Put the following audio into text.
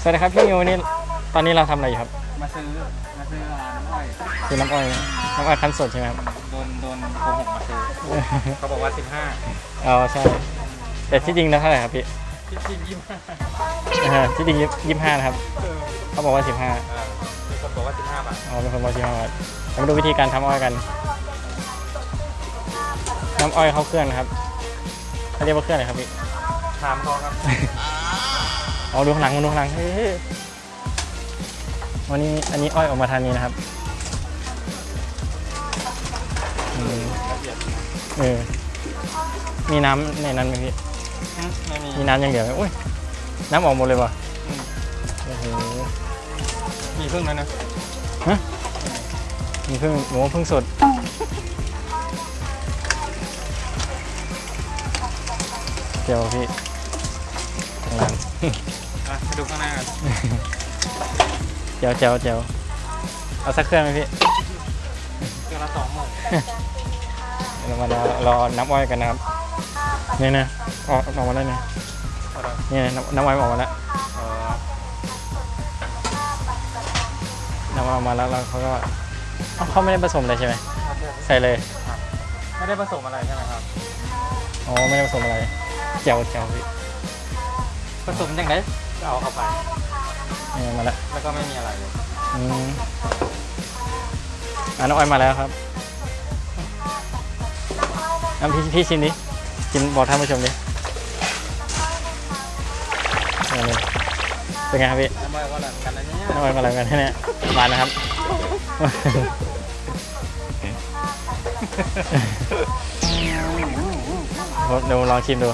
สวัสดีครับพี่มิวนี่ตอนนี้เราทำอะไรอยู่ครับ มาซื้อมาซื้อน้ำอ้อยซื้อน้ำอ้อยนะน้ำอ้อยคั้นสดใช่ไหมครับ โดนโดนโกหกมาซื้อเขาบอกว่า15อ๋อใช่ แต่ที่จริงแล้วเท่าไหร่ครับพี่คิดจริงยี่ห้าอ่าที่จริงยี่สิบห้านะครับ เขาบอกว่าสิบห้ามีคนบอกว่า 15 บาทอ๋อเป็นคนบอกสิบห้าบาทเรามาดูวิธีการทำอ้อยกัน น้ำอ้อยเข้าเครื่องนะครับเขาเรียกว่าเครื่องอะไรครับพี่ ถามเขาครับ อ๋อดูข้างหลังดูข้างหลังเฮ้ยวันนี้อันนี้อ้อยออกมาทางนี้นะครับอืมละเอียดเออมีน้ำในนั้นไหมพี่ไม่มีมีน้ำอย่างเดียวไหมอุ้ยน้ำออกหมดเลยว่ะอืมโอ้โหมีเพิ่งนั้นนะมีเพิ่งหมูเพิ่งสดเจียวพี่ข้างหลังอะไปดูข้างหน้ากันเจียวเจียวเจียวเอาสักเครื่องไหมพี่เครื่องละสองหมื่นเรามารอรอน้ำอ้อยกันนะครับนี่นะออกออกมาแล้วเนี่ยเอาละนี่นะน้ำน้ำอ้อยออกมาแล้วเออน้ำอ้อยออกมาแล้วแล้วเขาก็เอ้าเขาไม่ได้ผสมเลยใช่ไหมใส่เลยไม่ได้ผสมอะไรใช่ไหมครับอ๋อไม่ได้ผสมอะไรเจียวเจียวพี่ ผสมอย่างไรก็เอาเข้าไป นี่มาแล้วแล้วก็ไม่มีอะไรเลยอืมอะน้ำอ้อยมาแล้วครับน้ำพี่พี่ชิมดิชิมบอกท่านผู้ชมดิเอาเลยเป็นไงครับพี่น้ำอ้อยก็หลังกันนะเนี่ยน้ำอ้อยมาแล้วกันเนี่ยหวานนะครับ เดี๋ยวลองชิมดู